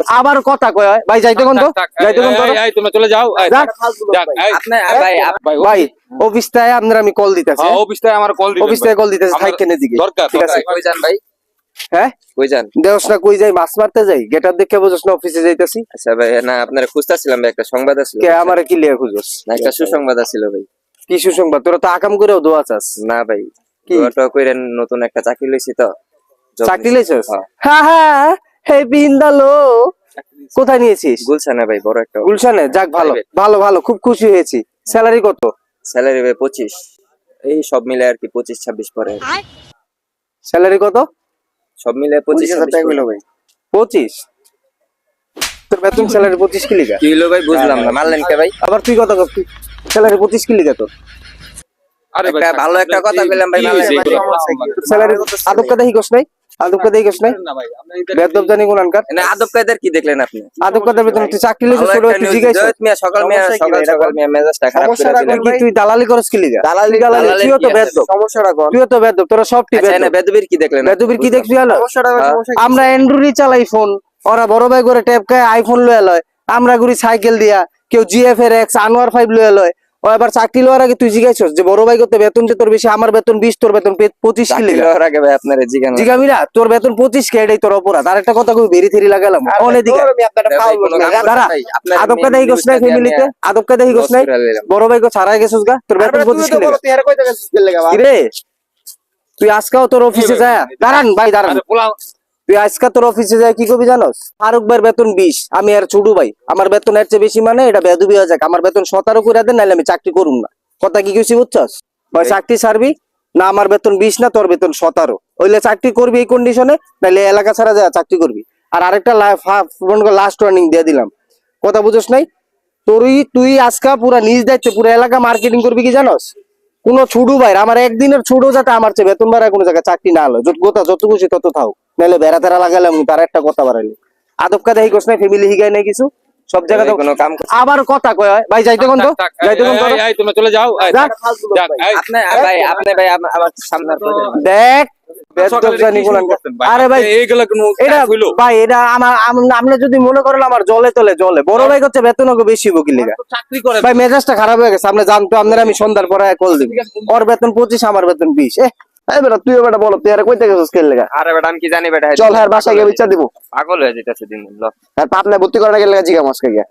আবার কথা কয় ভাই যাইতে কোন তো? থাক, থাক, যাইতে কোন তো? এই, তোমরা চলে যাও ভাই আপ- ভাই, ভাই অফিসটায় আপনার আমি কল দিতেছি হ্যাঁ, অফিসটায় আমার কল দিবেন অফিসটায় কল দিতেছি থাই কেনে দিকে। দরকার ঠিক আছে। কই যান ভাই? হ্যাঁ? কই যান? দেওস না কই যাই মাছ মারতে যাই? গেটার দেখে বুঝছ না অফিসে যাইতাছি। আচ্ছা ভাই না আপনারা খুঁজতেছিলাম ভাই একটা সংবাদ আছিল। কে আমারে কি লিয়ে খুঁজোস? না একটা সুসংবাদ আছিল ভাই। কি সুসংবাদ? তোরা তো আকাম করেও দোয়া চাস। না ভাই কি? কইরেন নতুন একটা চাকরি লইছি তো। চাকরি। লেছিস হ্যাঁ। হ্যাঁ হ্যাঁ। হে বিন্দালো। কোথায় নিয়েছিস? গুলশানে ভাই বড় একটা গুলশানে? যাক ভালো। ভালো ভালো। খুব খুশি হয়েছি। স্যালারি কত? স্যালারি ভাই পঁচিশ। এই সব মিলে আর কি পঁচিশ ছাব্বিশ পরে। স্যালারি কত? সব মিলে পঁচিশ ছাব্বিশ পরে। ভাই। পঁচিশ? তোর বেতন স্যালারি পঁচিশ কি লিখা কি হলো ভাই বুঝলাম না। মারলেন কে ভাই? আবার তুই কত স্যালারি পঁচিশ কি লিখা তোর? আরে ভালো একটা কথা পেলাম ভাই, কি? স্যালারি আদব কাদা হিকস নাই? আদব নাই বেদব জানি কোন আনকার না আদব কায়দার কি দেখলেন আপনি? আদব কাদার বেতন তুই চাকরি লেছিস ছোট একটা তুই news, জিগাইছ জয়ত মিয়া সকাল মিয়া সকাল সকাল মিয়া মেজাজটা খারাপ করে দিলেন। কি? তুই দালালি করস কি লিগা? দালালি দালালি দালালি তুইও তো বেদব। সমস্যাটা কোন তুইও তো বেদব তোরা সব টি আচ্ছা না বেদবির কি দেখলেন? বেদবির কি হলো হ্যাঁ। আমরা অ্যান্ড্রয়েড চালাই ফোন। ওরা বড় ভাই করে ট্যাপ খায় আইফোন লয়ে লয়। আমরা ঘুরি সাইকেল দিয়া কেউ জিএফ এর এক্স আনোয়ার ফাইভ লয়ে লয়। ও এবার চাকরি লওয়ার আগে তুই জিজ্ঞাসছ যে বড় ভাই করতে বেতন যে তোর বেশি আমার বেতন বিশ তোর বেতন পঁচিশ কি লওয়ার আগে ভাই আপনার জিগান জিগামিরা তোর বেতন পঁচিশ কে এটাই তোর অপরাধ। আর একটা কথা কই বেরি থেরি লাগালাম। অনেক দিকে। দাঁড়া, আদব কাদা হিকস নাই ফ্যামিলিতে আদব কাদা হিকস নাই বড় ভাই কো ছাড়াই গেছিস গা তোর বেতন পঁচিশ কি লিগা। রে তুই আজকাও তোর অফিসে যায় দাঁড়ান ভাই দাঁড়ান। তুই আজকে তোর অফিসে যায় কি করবি জানোস? ফারুক ভাইয়ের বেতন বিশ আমি আর ছোট ভাই। আমার বেতন এর চেয়ে বেশি মানে এটা বেদবি হয়ে যাক। আমার বেতন সতেরো করে দেন নাহলে আমি চাকরি করুম না। কথা কি কইছি বুঝছস? ভাই চাকরি ছাড়বি? না আমার বেতন বিশ না তোর বেতন সতেরো। ওইলে চাকরি করবি এই কন্ডিশনে নাহলে এলাকা ছাড়া যায় চাকরি করবি। আর আরেকটা লাস্ট ওয়ার্নিং দিয়ে দিলাম। কথা বুঝছ নাই? তোরই তুই আজকা পুরা নিজ দায়িত্বে পুরো এলাকা মার্কেটিং করবি কি জানোস? কোন ছুডু ভাই আমার একদিনের ছুডু যাতে আমার চেয়ে বেতন বাড়ায় কোনো জায়গায় চাকরি না হলো। যত গোতা যত খুশি তত থাও নাহলে বেড়া তেরা লাগালাম তার একটা কথা বাড়াইলি আদব কাদা হিকস নাই ফ্যামিলি হিগাই নাই কিছু। সব জায়গাতে কোনো কাম আবার কথা কয় হয়। ভাই যাইতে কোন তো যাইতে কোন চলে যাও। আপনি ভাই আপনি আমার সামনে। দেখ আরে ভাই এটা ভাই এটা আমার আপনি যদি মনে করেন আমার জলে তলে জলে বড় ভাই হচ্ছে বেতন ওকে বেশি বকি লেগা। চাকরি করে ভাই মেজাজটা খারাপ হয়ে গেছে আপনি জানতো আপনার আমি সন্ধ্যার পরে কল দিব। ওর বেতন পঁচিশ আমার বেতন বিশ। এ এই বেটা তুইও বেটা বলো তুই আর খেল লেগা? আরে বেটা আমি কি জানি বেটা? চল হ্যাঁ বাসায় গিয়ে বিচার দিব। পাগল হয়ে যেতেছে দিন দিন ল। আর পাবনায় ভর্তি করার গেলে জিগা মাসকে গিয়া।